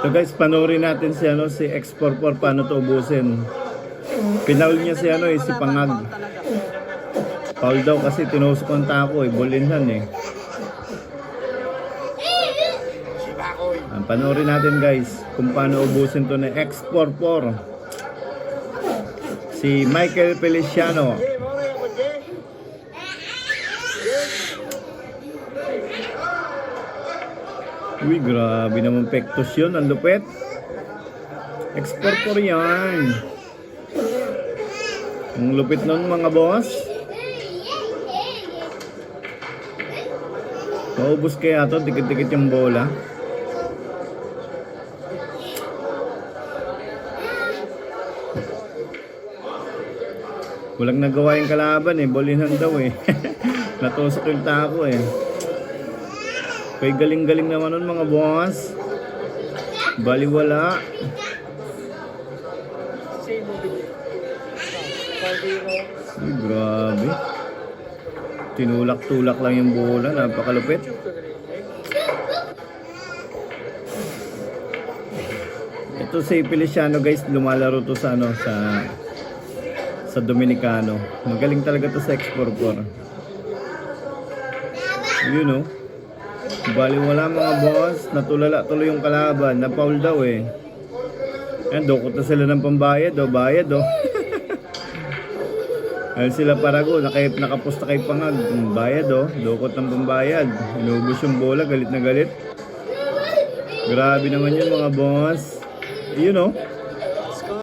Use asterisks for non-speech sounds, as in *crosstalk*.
So guys, panoorin natin si ano si X44 paano to ubusin. Pinaul niya si ano eh, si Pangag. Paul daw kasi tinusok ang tako eh, bulinhan eh. Ah, panoorin natin guys kung paano ubusin to ni X44. Si Michael Feliciano. Uy, grabe naman pektos yun. Ang lupit. X44 yan. Ang lupit nun mga boss. Maubos kaya to, dikit-dikit yung bola. Walang nagawa yung kalaban eh, bolinhan daw eh. *laughs* Natusok yung tako eh. Kay galing-galing naman nun mga boss. Baliwala. Ay, grabe. Tinulak-tulak lang yung bola. Napakalupit. Ito si Feliciano guys, lumalaro to sa ano, sa sa Dominicano. Magaling talaga to sa X44. You know. Bali wala mga boss, natulala tuloy yung kalaban, na foul daw eh. Ayan, dukot na sila ng pambayad, oh, bayad oh. *laughs* Ayun sila parago, nakay, nakaposta kay Pangag, Mm, bayad oh, dukot ng pambayad. Inubos yung bola, galit na galit. Grabe naman yun mga boss. You know,